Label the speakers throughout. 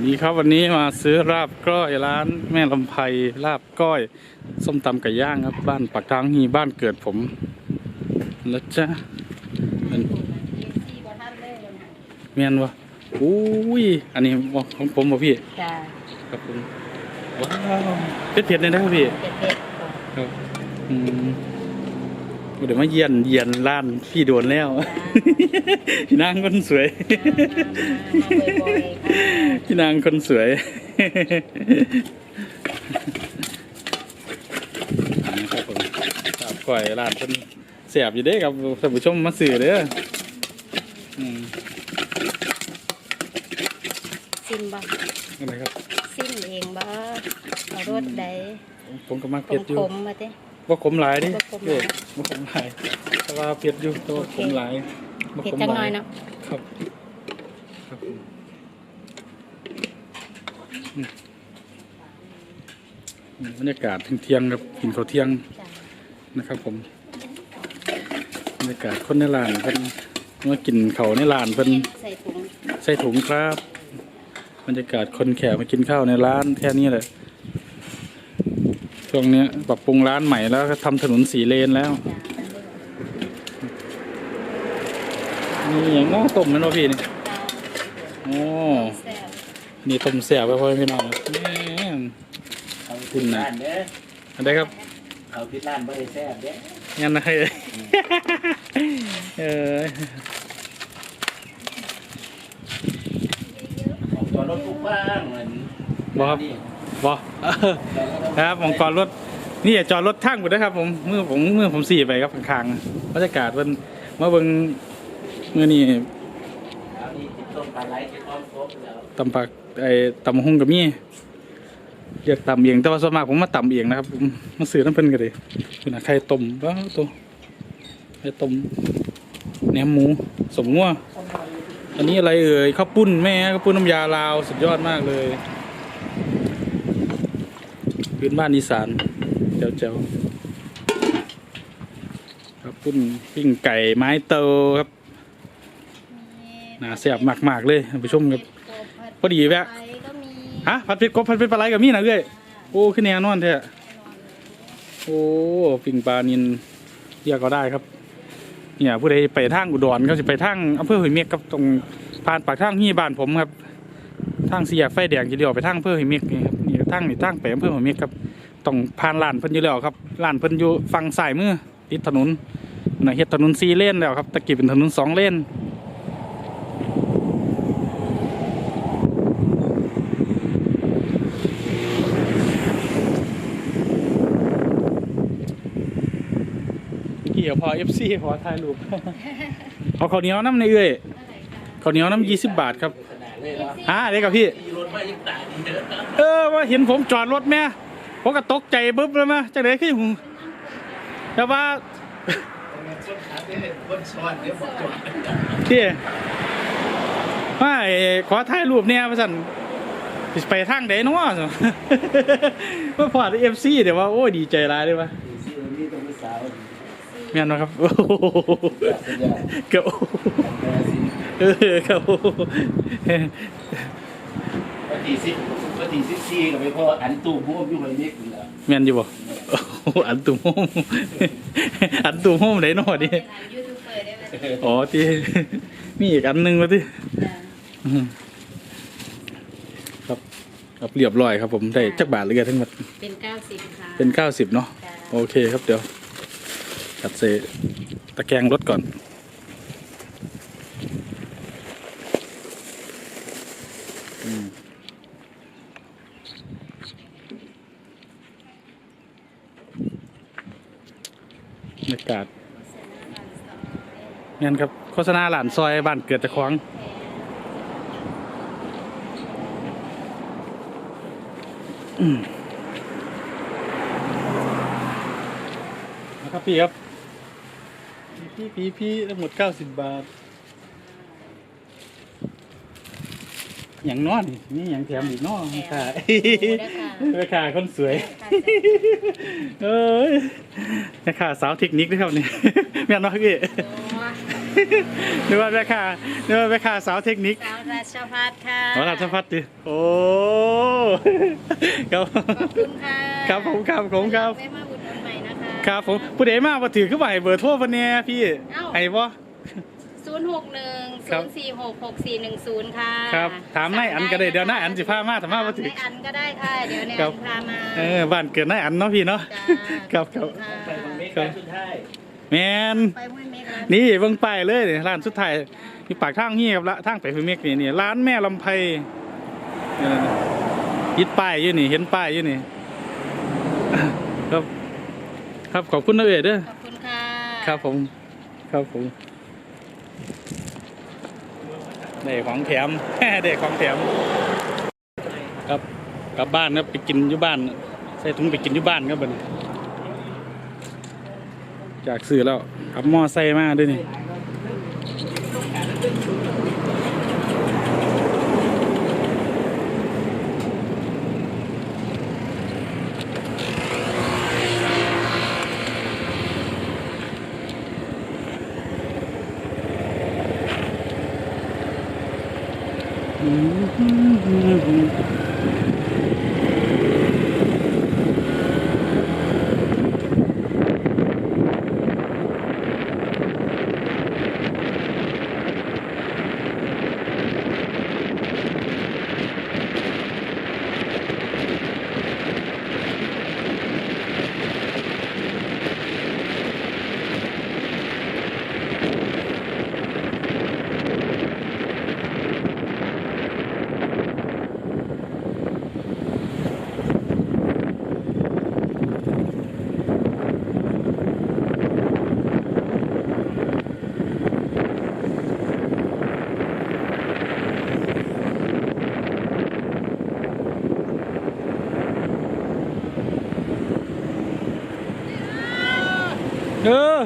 Speaker 1: นี่ครับวันนี้มาซื้อลาบก้อยร้านแม่ลำไพลาบก้อย ส้มตำไก่ย่างครับ บ้านปักทางฮีบ้านเกิดผมแล้วจ้ะมันเมียนวะอุ้ยอันนี้ของผมบ่พี่
Speaker 2: จ้า
Speaker 1: ครับผมว้าวเผ็ดเผ็ดๆเลยนะครับพี่
Speaker 2: เผ็ด
Speaker 1: ครับอืม เดี๋ยวมาเยี่ยนเยี่ยนร้านพี่โดนแล้ว พี่นางคนสวย
Speaker 2: ๆมาบ่อยๆค่ะ
Speaker 1: พี่นางคนสวยนะครับผมลาบก้อยร้านเพิ่นเสียบอยู่เด้ครับท่านผู้ชมมาซื้อเด้ออืม
Speaker 2: ซิมบ่
Speaker 1: อะไรครับ
Speaker 2: ซิมเองบ่เอารสใด
Speaker 1: ผมก็มัก
Speaker 2: ข
Speaker 1: เผ็ดอยู่
Speaker 2: มๆมาเด้
Speaker 1: ว่าขมหลายดิ
Speaker 2: บ่ขมหลาย
Speaker 1: เด้ว่าขมหลายแต่ว่าเผ็ดอยู่แตัวา
Speaker 2: โอเค
Speaker 1: ขมหลายบ่
Speaker 2: เผ็ด
Speaker 1: ขม
Speaker 2: จัง
Speaker 1: ห
Speaker 2: หน่
Speaker 1: ลา
Speaker 2: อยเนาะ
Speaker 1: ครับ ครับผมอืมอืมบรรยากาศเที่ยงๆครับกินข้าวเที่ยง
Speaker 2: จ้า
Speaker 1: นะครับผมบรรยากาศคนในร้านเพิ่นมากินเขาวในร้านเพิ่น
Speaker 2: ใส่ถุง
Speaker 1: ใส่ถุงครับ บรรยากาศคนแขกมากินข้าวในร้านแค่นี้แหละ ช่วงเนี้ยปรับปรุงร้านใหม่แล้วก็ทำถนนสีเลนแล้ว
Speaker 2: จ้า
Speaker 1: นี่อย่างง้อต้มนั่นวะพี่นี่
Speaker 2: จ้า
Speaker 1: โอ้
Speaker 2: แซ่บ
Speaker 1: นี่ต้มแสบไปพ่อพี่น้องครับแม่ง
Speaker 3: เอาพิษร้านเด้อ
Speaker 1: อันใดครับ
Speaker 3: เอาพิษร้านบ่ได้แซ่บเด้อ
Speaker 1: งั้นนะเฮ้ยเออ
Speaker 3: ของตัวรถทุกบ้างเหมือน
Speaker 1: บครับ บอครับผมกรรถนี่อย่าจอดรถทั้งหมดนะครับ ผมเมื่อผมเมื่อผมสี่ไปครับข้างๆบรรยากาศมันมาเบิ่งมื่อนี้
Speaker 3: เอานี่ติดต้มปลาไหลติดอ้อมครบแล้ว
Speaker 1: ตำปักไอ้ตำหุ่งกับมี่เรียกตำเองแต่ว่าส่วนมากผมมาตำเองนะครับผมมาซื้อน้ำเพิ่นกันเลยคือนะไข่ต้มว้าตัวไข่ต้มแหนมหมูสมงัวอันนี้อะไรเอ่ยข้าวปุ้นแม่ข้าวปุ้นน้ำยาลาวสุดยอดมากเลย พื้นบ้านอีสานเจ้าเจ้าข้าวปุ้นปิ้งไก่ไม้เตาครับน่าแซ่บมากๆเลยท่านผู้ชมครับพอดีแวะ
Speaker 2: ไปก็มี
Speaker 1: ฮะผัดเผ็ดกบผัดเผ็ดปลาไหลกับมีนะเอ้ยโอ้ขึ้นแน่นอนแท้โอ้ปิ่งปลานินเรียกก็ได้ครับ เนี่ยผู้ใดไปทางอุดรเขาจะไปทางอำเภอห้วยเมียกครับตรงผ่านปากทางฮีบ้านผมครับทางสี่แยกไฟแดงจะเลี้ยวไปทางอำเภอห้วยเมียกนี่ครับนี่ ทางนี่ทางไปอำเภอห้วยเมียกครับต้องผ่านลานเพิ่นอยู่แล้วครับลานเพิ่นอยู่ฝั่งซ้ายมือติดถนนนะเฮ็ดถนนสี่เลนแล้วครับตะกี้เป็นถนนสองเลนเกี่ยวพอเอฟซีขอถ่ายรูปเอาข้าวเหนียวน้ำในเอ้ยข้าวเหนียวน้ำยี่สิบบาทครับ
Speaker 3: ขนาดเลยเนาะ
Speaker 1: ฮะเด็กกับพี่
Speaker 3: เอ
Speaker 1: อว่าเห็นผมจอดรถแม่ผมก็ตกใจปุ๊บเลยมาจังไดคือผมแต่ว่าที่ว่าไอ้ขอถ่ายรูปเนี่ยมาสั่นไปทางใดเนาะว่าพอดเอฟซีเดี๋ยวว่าโอ้ดีใจร้ายเลยว่ะ
Speaker 3: นี่นี่ต้องมีสาว
Speaker 1: แม่นบ่ครับโอ้เก้า
Speaker 3: แม่สิ
Speaker 1: เออครับ
Speaker 3: ปฏิสิปฏิสิซีก็ไม่พออันตู้บวมอยู่ไว้นี่คุณแล้ว
Speaker 1: แม่นอยู่บ่โอ้โหอันตุ่มโฮมอันตุ่มโฮมไหนเนาะดิ
Speaker 2: เป็นร้านยูทูบเบอร์ได้ไหม
Speaker 1: อ๋อที่มีอีกอันหนึงวะที่
Speaker 2: จ้า
Speaker 1: ครับครับเรียบร้อยครับผมได้จักบาทเลยทั้งหมด
Speaker 2: เป็นเก้าสิบค่ะ
Speaker 1: เป็นเก้าสิบเนาะ
Speaker 2: จ้า
Speaker 1: โอเคครับเดี๋ยวจัดเซตะแกรงรถก่อน บรรยากาศงั้นครับโฆษณาหลานซอยบ้านเกิดจะควางนะครับพี่ครับ พี่พี่พี่ทั้งหมดเก้าสิบบาท อย่างน้อยนี่อย่างแถมอีกเน้อค่ะแม่ค้าคนสวย เอ้ยแม่ค้าสาวเทคนิคด้วยครับเนี่ยแม่นน้อยพี่นึกว่าแม่ค้านึกว่าแม่ค้าสาวเทคนิค
Speaker 2: สาวราชพัฒค่ะ
Speaker 1: ขอราชพัฒน์ดิโอ้ครับ
Speaker 2: ขอบคุณค่ะ
Speaker 1: ครับผมครับผมครับ
Speaker 2: ไว้มาอุดหนุนใหม่นะคะ
Speaker 1: ครับผมผู้ใดมาบ่ถือคือบ่ให้เบอร์โทรเพิ่นแหน่พี่
Speaker 2: เอ้า
Speaker 1: ให้บ่
Speaker 2: ศูนย์หกหนึ่ง
Speaker 1: ครั
Speaker 2: ศู
Speaker 1: บ
Speaker 2: นย์สี่หกหกสี่หนึ่งศูนย์ค่ะ
Speaker 1: ครับ ถามนายอันก็ได้เดี๋ยวนายอันสิพามาถ้ามาบ่ถือ
Speaker 2: ถนายอันก็ได้ค่ะ เดี๋ยวในาย
Speaker 1: ครั
Speaker 2: อั
Speaker 1: บ
Speaker 2: นพามา
Speaker 1: เออบ้านเกิดนายอันเนาะพี่เนาะ
Speaker 2: จ้า
Speaker 1: ครับครับ
Speaker 2: ขอณ
Speaker 3: ไป
Speaker 2: ค่ะ
Speaker 3: บางเมกาสุดท้าย
Speaker 1: แม่น
Speaker 2: ไปห้วยเมฆแล้ว
Speaker 1: นี่เบิ่งป้ายเลยนี่ร้านสุดท้ายมีปากทางนี้ครับละทางไปฟิเมกนี่นี่ร้านแม่ลำไพนี่นะยิดป้ายอยู่นี่ เห็นป้ายอยู่นี่ ครับ ครับขอบคุณนะเอ๋เด้อ
Speaker 2: ขอบคุณค่ะ
Speaker 1: ครับผม ครับผม เด้ของแถมเด็กของแถมครับกลับบ้านครับไปกินอยู่บ้าน ใส่ถุงไปกินอยู่บ้านครับบันจากซื้อแล้วขับมอไซค์มาด้วยนี่ เออ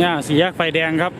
Speaker 1: เนี่ยสีแยกไฟแดงครับ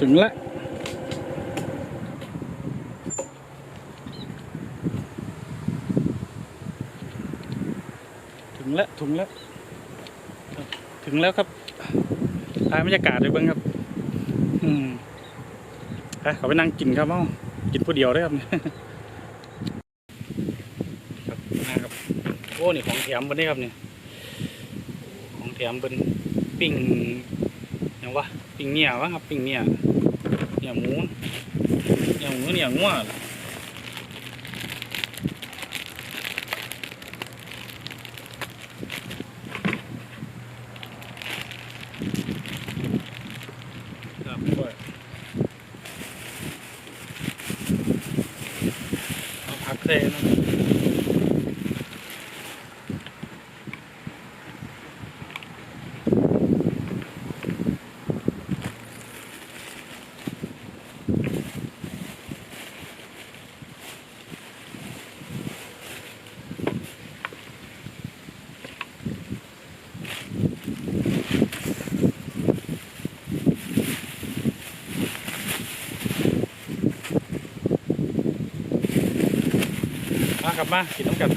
Speaker 1: ถึงแล้วถึงแล้วถึงแล้วถึงแล้วครับถ่ายบรรยากาศเลยเบิ้งครับ อืมไปเขาไปนั่งกินครับเอ้ากินผู้เดียวได้ครับครับนะครับโอ้นี่ของแถมบนนี้ครับนี่ของแถมเป็นปิ้งยังวะ ปิ่งเนี่ยวะครับปิ่งเนี่ยเนี่ยหมูเนี่ยหมูเนี่ยง่วงรับกล้วยเอาผักเทนะ กลับมากินน้ำกัน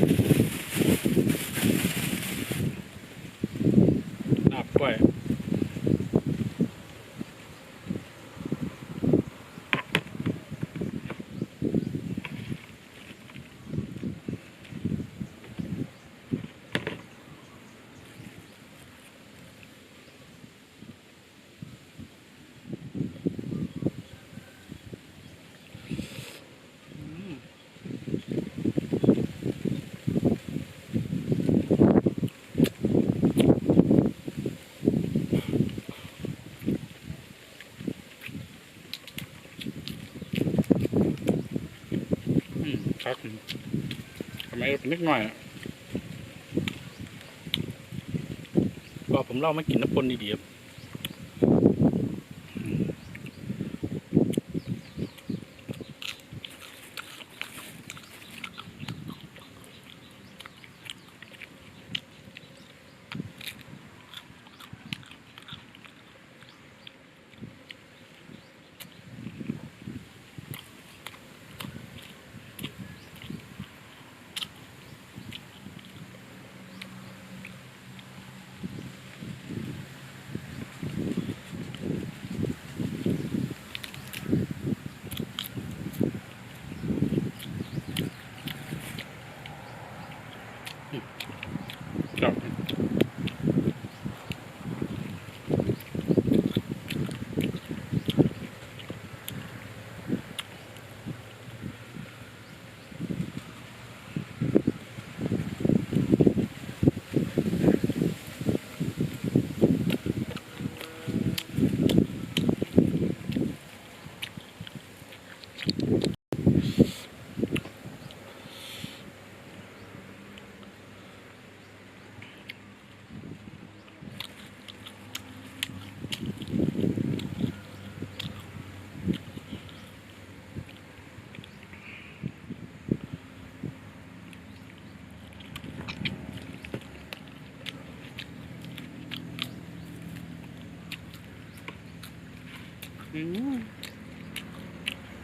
Speaker 1: ครับทำไมนิดหน่อยอะก็ผมเล่าไม่กินน้ำปนดีๆ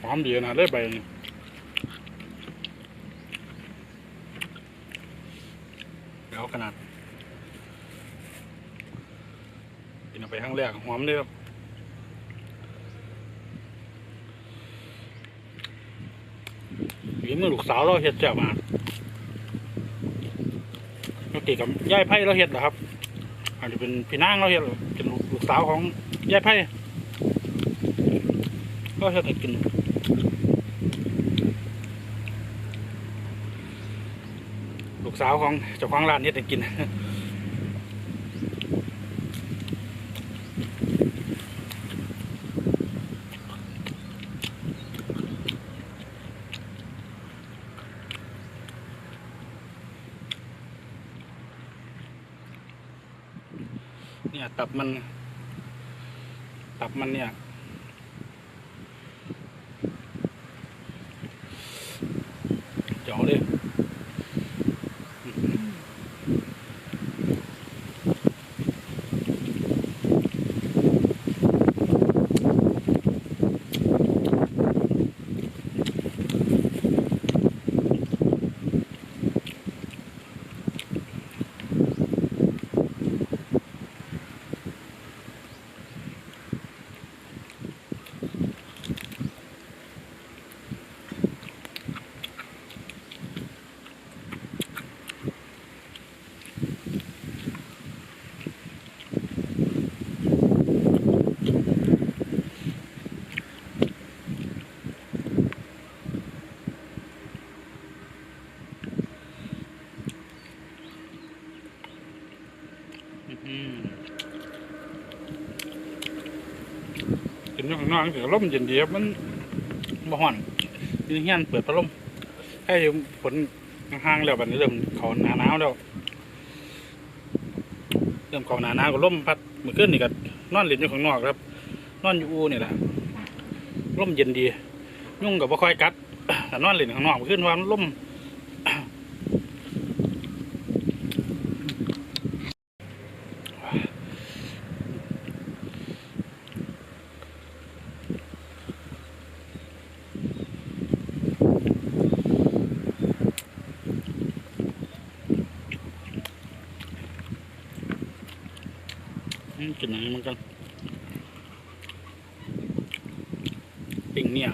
Speaker 1: หอมดีนะได้ใบนี่เดี๋ยวขนาดกินไปครั้งแรกหอมเลยครับฝีมือลูกสาวเราเห็ดแจ่บมากปกติกับยายไพ่เราเห็ดนะครับอาจจะเป็นพี่นางเราเห็ดเป็นลูกสาวของยายไพ่ ก็เฮ็ดกินลูกสาวของเจ้าของร้านเฮ็ดให้กินเนี่ยตับมัน ตับมันเนี่ย กินยู่ข้างนอกเสียลมเย็นดีครับมันบ่ฮ้อนยืนเฮียนเปิดพัดลมให้ฝนห่างแล้วแบัดนี้เริ่มเขาหนาหนาวแล้วเริ่มเขาหนาหนาวก็ล่มพัดเมื่อคืนนี่ก็นอนเล่นอยู่ข้างนอกครับ นอนอยู่อูนี่แหละล่มเย็นดี ยุ่งกับบ่ค่อยกัดแต่นอนเล่นข้างนอกเมื่อคืนว่ามันล่ม กินังมันกันปิ้งเนี่ย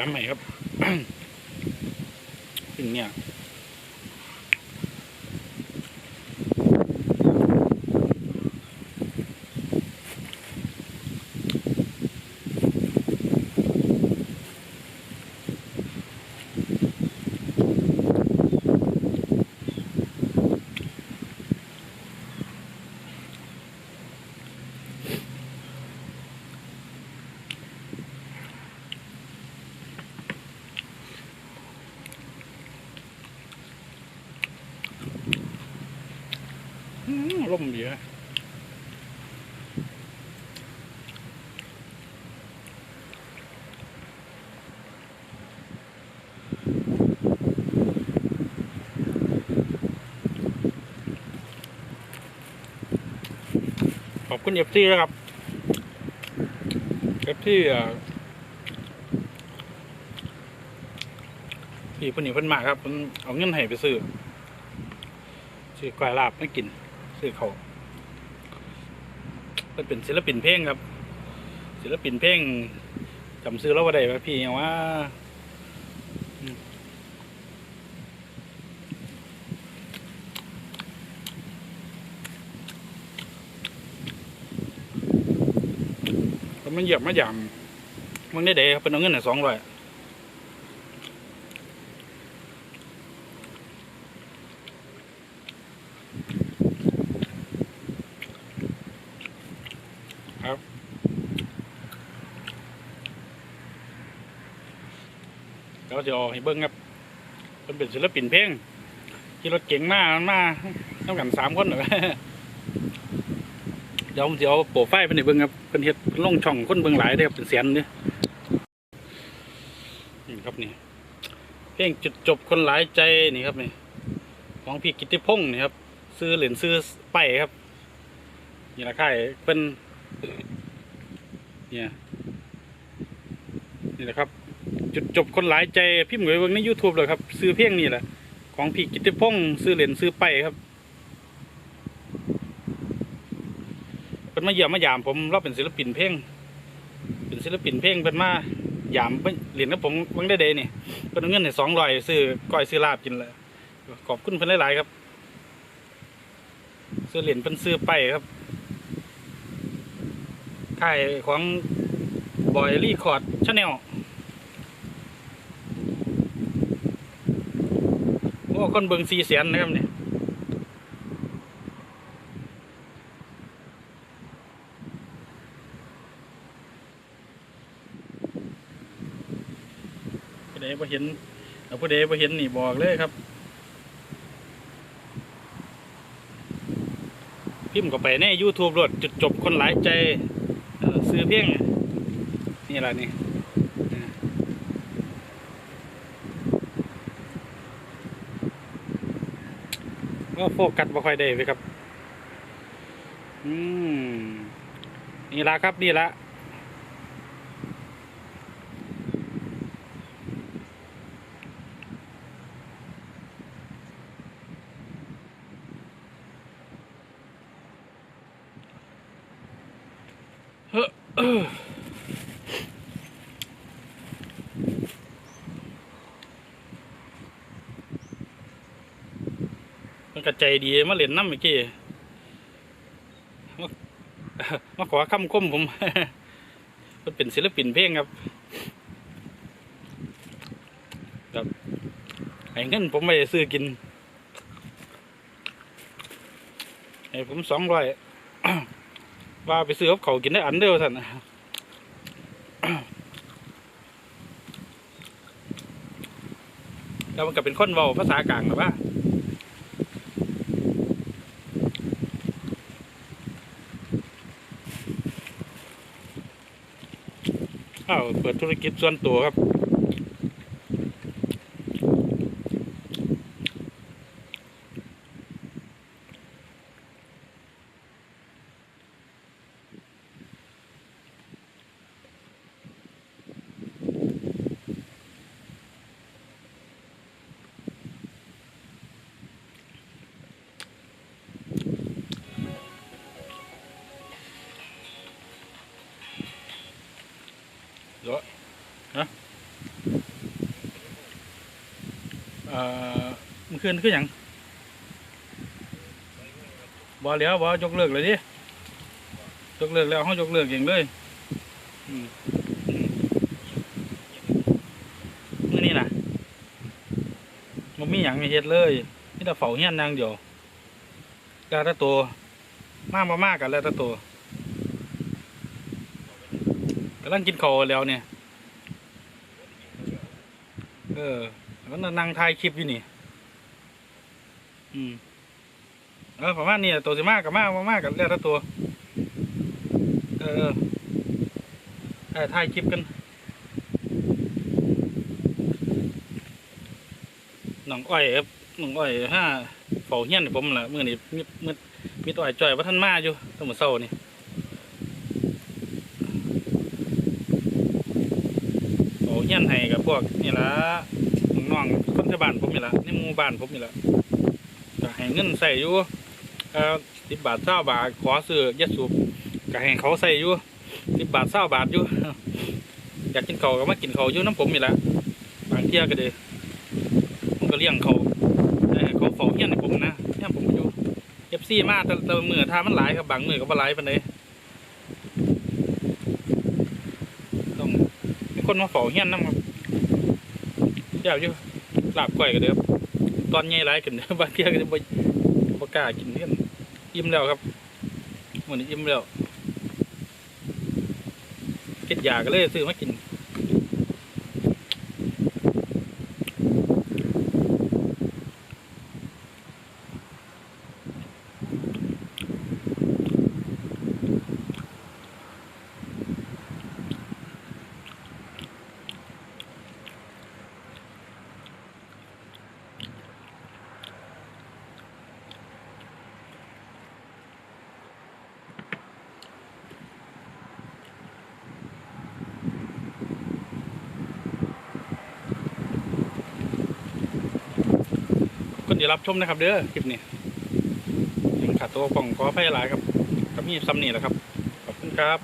Speaker 1: มันแถมใหม่ครับซึ่งเนี่ย อืีนะขอบคุณเอฟซีนะครับเอฟซีอะพี่เพิ่นนี่เพิ่นมาครับเพิ่นเอาเงินให้ไปซื้อซื้อกล้วยลาบไม่กิน ซื้อเขา เป็นเป็นศิลปินเพลงครับ ศิลปินเพลงจำซื้อแล้วว่าได้ไหมพี่ว่ามแล้วมันเหยียบมาหยามมึงได้เดครับเป็นเอาเงินสองร้อย เราจะเอาให้เบิ้งครับเป็นเป็นศิลปินเพลงขี่รถเก่งมากมันมาต้องกันสามคนเหรอเดี๋ยวผมจะเอาโปรไฟล์เป็นให้เบิ้งครับเป็นเฮ็ดเป็นลงช่องคนเบิ้งหลายเด้ครับเป็นแสนเด้อนี่ครับนี่เพลงจุดจบคนหลายใจนี่ครับนี่ของพี่กิติพงศ์นี่ครับซื้อเหรียญซื้อไปครับนี่ละค่ายเป็นเนี่ยนี่แหละครับ จุดจบคนหลายใจพิมพ์ไว้เบิ่งใน YouTube เลยครับซื้อเพลงนี่แหละ ของพี่กิตติพงศ์ซื้อเหรียญซื้อไปครับเป็นมาเยี่ยมมายามผมเราเป็นศิลปินเพลงเป็นศิลปินเพลงเป็นมายามเหรียญกับผมเบิ่งได้เดนี่เป็นเอาเงินให้สองร้อยซื้อก้อยซื้อลาบกินเลยขอบคุณเพิ่นหลายๆครับซื้อเหรียญเป็นซื้อไปครับค่ายของบอยรีคอร์ดชาแนล อ้คนเบิงสี่แสนนะครับเนี่ยผู้ใดบ่เห็นเอาผู้ใดบ่เห็นนี่บอกเลยครับ พิมพ์เข้าไปใน YouTube รถจุดจบคนหลายใจซื้อเพียงนี่ล่ะนี่เออ ก็โฟกัสบ่ค่อยได้เลยครับ อืม นี่ละครับ นี่ละ เฮ้อเออ มันกระใจดีมาเล่นน้ำเมื่อกี้มามาขอคำคมผมมันเป็นศิลปินเพลงครับครับไอ้เงินผมไม่ได้ซื้อกินไอ้ผมสองร้อยว่าไปซื้อกับเขากินได้อันเดียวท่านนะแล้วมันก็เป็นคนเว้าภาษากลางหรือว่า อ้าวเปิดธุรกิจส่วนตัวครับ อมันขึ้นขึ้นอย่างบอแล้วบอยกเลิกเลยดิยกเลิกแล้วเขายกเลิกเองเลยอืมอืมมื่อนี้นะมันมีอย่างมีเฮ็ดเลยนี่แต่เฝ้าเฮียนนางเดียวแล้วแต่ตัวมากมามากกันแล้วแต่ตัวกำลังกินข้าวแล้วเนี่ยเออ แล้วก็นั่งถ่ายคลิปอยู่นี่ อืมเออประมาณนี้แหละตัวสิมากกับมากมากกับแล้วแต่ตัวเออเออเออถ่ายคลิปกันน้องอ้อยครับน้องอ้อยห้าเฝ้าเฮียนให้ผมล่ะมื่อนี้มีมีมีตัวอ้อยจ่อยว่าท่านมาอยู่ตั้งแต่เช้านี่โอ้เฮียนให้กับพวกนี่ละ น้องคนที่บ้านผมนี่แหละในหมู่บ้านผมนี่แหละก็ให้เงินใส่อยู่สิบบาทเศร้าบาทขอซื้อยาสูบก็ให้เขาใส่อยู่สิบบาทเศร้าบาทอยู่อยากกินเขาวก็มากินเขาวอยู่น้ำผมนี่แหละบางเที่ยก็เด้ผมก็เลี้ยงเขาเอ่เขาเฝ้าเฮี้ยนให้ผมนะเฮียนผมอยู่เอฟซีมาแต่แต่มือทามันหลายครับบางมือก็บ่หลายปานใดต้องมีคนมาเฝ้าเฮี้ยนนำครับ เดี๋ยวอยู่ลาบก้อยกันเด้อครับตอนใหญ่หลายขึ้นเด้อบางเที่ยก็บ่บ่กล้ากินเฮียนอิ่มแล้วครับมื้อนี้อิ่มแล้วเก็ดยาก็เลยซื้อมากิน รับชมนะครับ เด้อคลิปนี้ยังขาดตัวป่องขอไฟหลายครับกับมีซ้ำนี่แหละครับ ขอบคุณครับ